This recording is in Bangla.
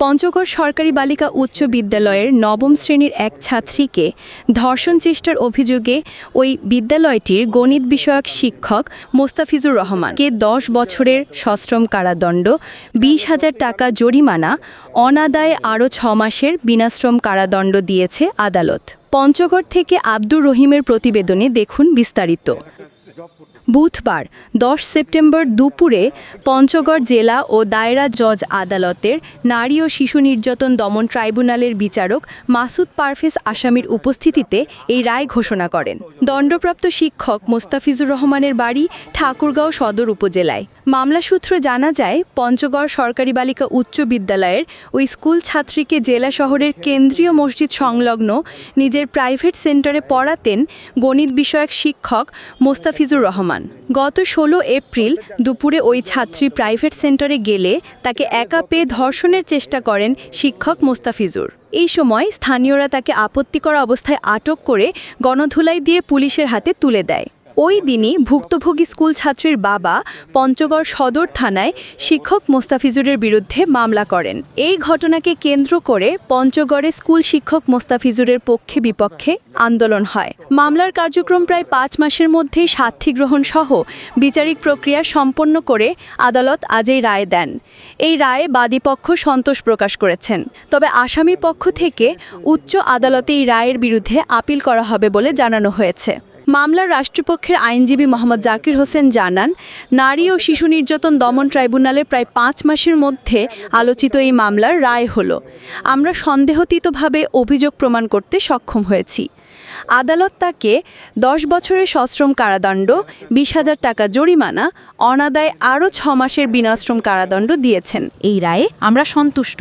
পঞ্চগড় সরকারি বালিকা উচ্চ বিদ্যালয়ের নবম শ্রেণির এক ছাত্রীকে ধর্ষণ চেষ্টার অভিযোগে ওই বিদ্যালয়টির গণিত বিষয়ক শিক্ষক মোস্তাফিজুর রহমানকে দশ বছরের সশ্রম কারাদণ্ড, বিশ হাজার টাকা জরিমানা, অনাদায়ে আরও ছ মাসের বিনাশ্রম কারাদণ্ড দিয়েছে আদালত। পঞ্চগড় থেকে আব্দুর রহিমের প্রতিবেদনে দেখুন বিস্তারিত। বুধবার, দশ সেপ্টেম্বর দুপুরে পঞ্চগড় জেলা ও দায়রা জজ আদালতের নারী ও শিশু নির্যাতন দমন ট্রাইব্যুনালের বিচারক মাসুদ পারভেজ আসামির উপস্থিতিতে এই রায় ঘোষণা করেন। দণ্ডপ্রাপ্ত শিক্ষক মোস্তাফিজুর রহমানের বাড়ি ঠাকুরগাঁও সদর উপজেলায়। মামলা সূত্র জানা যায়, পঞ্চগড় সরকারি বালিকা উচ্চ বিদ্যালয়ের ওই স্কুল ছাত্রীকে জেলা শহরের কেন্দ্রীয় মসজিদ সংলগ্ন নিজের প্রাইভেট সেন্টারে পড়াতেন গণিত বিষয়ক শিক্ষক মোস্তাফিজুর রহমান। গত ষোলো এপ্রিল দুপুরে ওই ছাত্রী প্রাইভেট সেন্টারে গেলে তাকে একা পেয়ে ধর্ষণের চেষ্টা করেন শিক্ষক মোস্তাফিজুর। এই সময় স্থানীয়রা তাকে আপত্তিকর অবস্থায় আটক করে গণধুলাই দিয়ে পুলিশের হাতে তুলে দেয়। ওই দিনই ভুক্তভোগী স্কুল ছাত্রীর বাবা পঞ্চগড় সদর থানায় শিক্ষক মোস্তাফিজুরের বিরুদ্ধে মামলা করেন। এই ঘটনাকে কেন্দ্র করে পঞ্চগড়ে স্কুল শিক্ষক মোস্তাফিজুরের পক্ষে বিপক্ষে আন্দোলন হয়। মামলার কার্যক্রম প্রায় পাঁচ মাসের মধ্যেই সাক্ষী গ্রহণ সহ বিচারিক প্রক্রিয়া সম্পন্ন করে আদালত আজ এই রায় দেন। এই রায়ে বাদীপক্ষ সন্তোষ প্রকাশ করেছেন। তবে আসামি পক্ষ থেকে উচ্চ আদালতে এই রায়ের বিরুদ্ধে আপিল করা হবে বলে জানানো হয়েছে। মামলার রাষ্ট্রপক্ষের আইনজীবী মোহাম্মদ জাকির হোসেন জানান, নারী ও শিশু নির্যাতন দমন ট্রাইব্যুনালে প্রায় পাঁচ মাসের মধ্যে আলোচিত এই মামলার রায় হল। আমরা সন্দেহতীতভাবে অভিযোগ প্রমাণ করতে সক্ষম হয়েছি। আদালত তাকে দশ বছরের সশ্রম কারাদণ্ড, বিশ হাজার টাকা জরিমানা, অনাদায় আরও ছ মাসের বিনাশ্রম কারাদণ্ড দিয়েছেন। এই রায়ে আমরা সন্তুষ্ট।